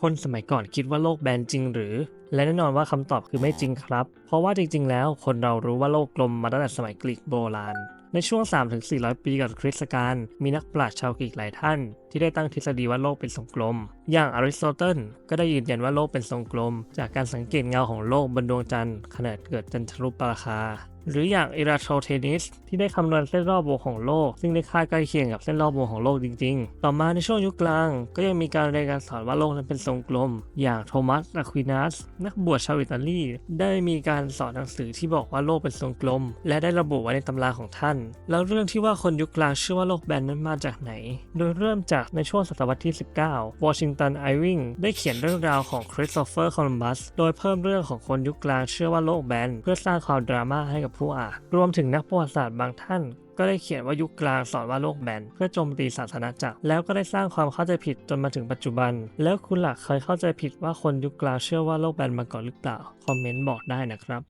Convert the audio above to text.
คนสมัยก่อนคิดว่าโลกแบนจริงหรือและแน่นอนว่าคำตอบคือไม่จริงครับ เพราะว่าจริง ๆ แล้วคนเรารู้ว่าโลกกลมมาตั้งแต่สมัยกรีกโบราณ ในช่วง 3-400 ปีก่อนคริสต์กาลมีนักปราชญ์ชาวกรีกหลายท่าน ที่ได้ตั้งทฤษฎีว่าโลกเป็นทรงกลม อย่างอริสโตเติลก็ได้ยืนยันว่าโลกเป็นทรงกลม จากการสังเกตเงาของโลกบนดวงจันทร์ขณะเกิดจันทรุปราคา หรืออย่างอิราโทเทนิสที่ได้คำนวณเส้นรอบวงของโลก ซึ่งได้ค่าใกล้เคียงกับเส้นรอบวงของโลกจริง ๆ ต่อมาในช่วงยุคกลาง ก็ยังมีการเรียนการสอนว่าโลกนั้นเป็นทรงกลม อย่างโทมัสอะควินัสนักบวชชาวอิตาลีได้มีการสอนหนังสือที่บอกว่าโลกเป็นทรงกลม และได้ระบุไว้ในตำราของท่าน แล้วเรื่องที่ว่าคนยุคกลางเชื่อว่าโลกแบนนั้นมาจากไหน โดยเริ่มจากในช่วงศตวรรษที่ 19 วอชิงตันไอวิงได้เขียนเรื่องราวของคริสโตเฟอร์โคลัมบัสโดยเพิ่มเรื่องของคนยุคกลางเชื่อว่าโลกแบนเพื่อสร้างความดราม่าให้กับผู้อ่านรวมถึงนักประวัติศาสตร์บางท่าน ก็ได้เขียนว่ายุคกลางสอนว่าโลกแบนเพื่อโจมตีศาสนาจักรแล้วก็ได้สร้างความเข้าใจผิดจนมาถึงปัจจุบัน แล้วคุณหลักเคยเข้าใจผิดว่าคนยุคกลางเชื่อว่าโลกแบนมาก่อนหรือเปล่า คอมเมนต์บอกได้นะครับ